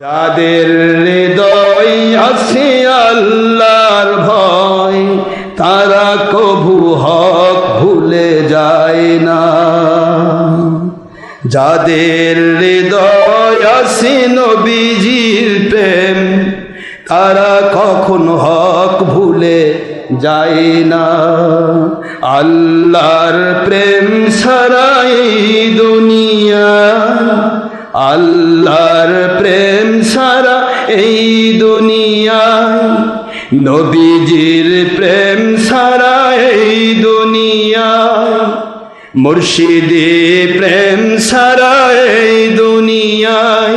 যাদের হৃদয় আছে আল্লাহর ভয়, তারা কভু হক ভুলে যায় না। যাদের হৃদয় আছে নবীজির প্রেম, তারা কখন হক ভুলে যায় না। আল্লাহর প্রেম সারাই দুনিয়া আল্লাহর প্রেম সারা এই দুনিয়ায় নবীজির প্রেম সারা এই দুনিয়ায় মুর্শিদি প্রেম সারা এই দুনিয়ায়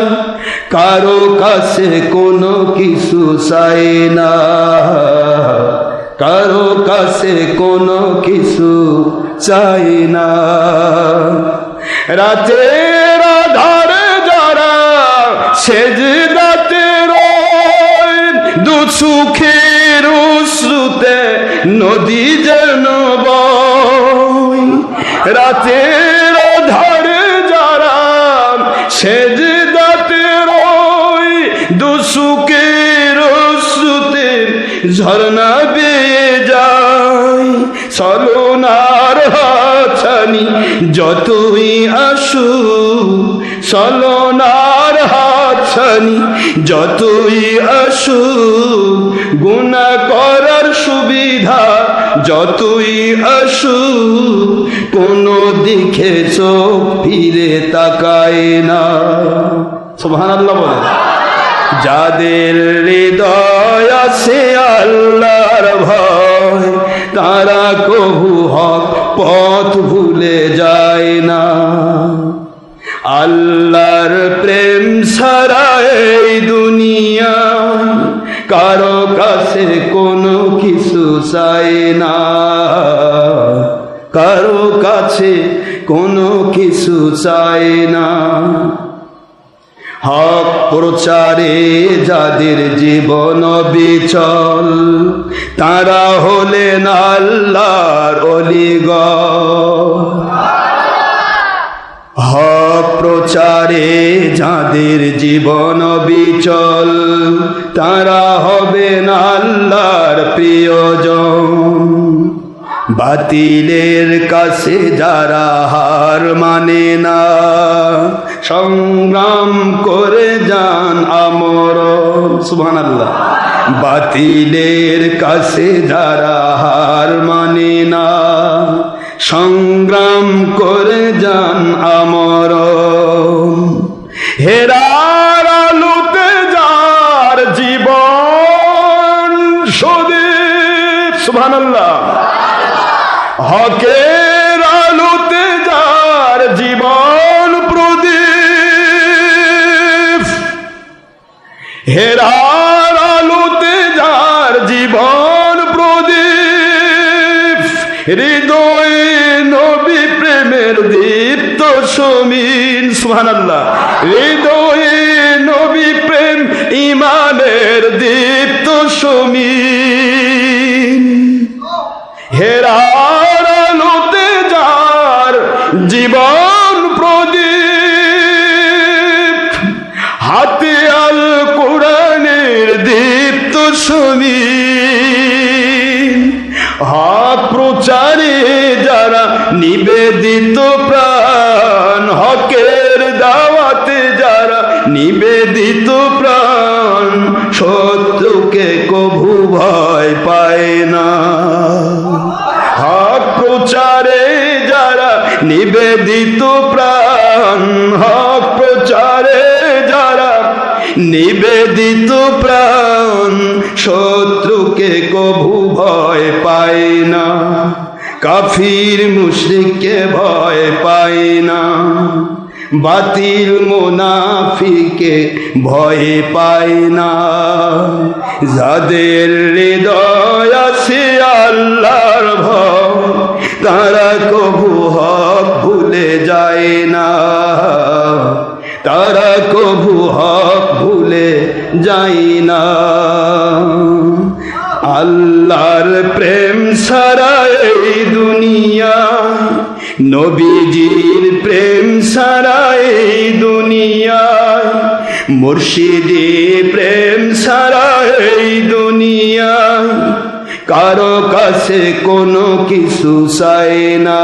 কারও কাছে কোনো কিছু চাই না। কারও কাছে কোনো কিছু চাই না। যারা সেজদাতে রয় দু সুখের শ্রুতে নদী যেন রাতের আধারে যারা সেজদাতে রয় দু সুখের শ্রুতে ঝর্ণা বেয়ে যায়। সলনার হাছানি যতই আসু সলনার হাছানি যতই আসু গুণা করার সুবিধা যতই আসু কোনো দিকে চোখ ফিরে তাকায় না। সুবহানাল্লাহ বলে। যাদের হৃদয় আছে আল্লাহর ভয়, তারা কবু হক পথ ভুলে যায়। আল্লাহর প্রেম সারা এই দুনিয়া কারও কাছে কোনো কিছু চাই না। কারও কাছে কোনো কিছু চাই না। হক প্রচারে যাদের জীবন বিচল, তারা হলেন আল্লাহর অলিগ হক প্রচারে যাদের জীবন বিচল, তারা হবেন আল্লাহর প্রিয়জন। বাতিলের কাছে যারা হার মানে না, সংগ্রাম করে যান আমর সুবহান আল্লাহ বাতিলের কাছে যারা হার মানে না, সংগ্রাম করে যান সুবহান আল্লাহ হকের আলোতে যার জীবন প্রদীপ, হেরার আলোতে যার জীবন প্রদীপ, হৃদয় নবী প্রেমের দীপ্ত সমীন, সুবহানাল্লাহ। হৃদয়ে নবী প্রেম, ইমানের দীপ্ত সমীন। সমীন। হক প্রচারে যারা নিবেদিত প্রাণ, হকের দাওয়াতে যারা নিবেদিত প্রাণ, শত্রুকে কভু ভয় পায় না। হক প্রচারে যারা নিবেদিত প্রাণ, হক নিবেদিত প্রাণ, শত্রুকে কভু ভয় পায় না। কাফির মুশরিককে ভয় পায় না। বাতিল মোনাফিকে ভয় পায় না। যাদের হৃদয় আছে আল্লাহর ভয়, তারা কবু যায় না। আল্লাহর প্রেম সারা এই দুনিয়া, নবীজির প্রেম সারা এই দুনিয়ায় মুর্শিদি প্রেম সারা এই দুনিয়ায় কারও কাছে কোনো কিছু চাই না।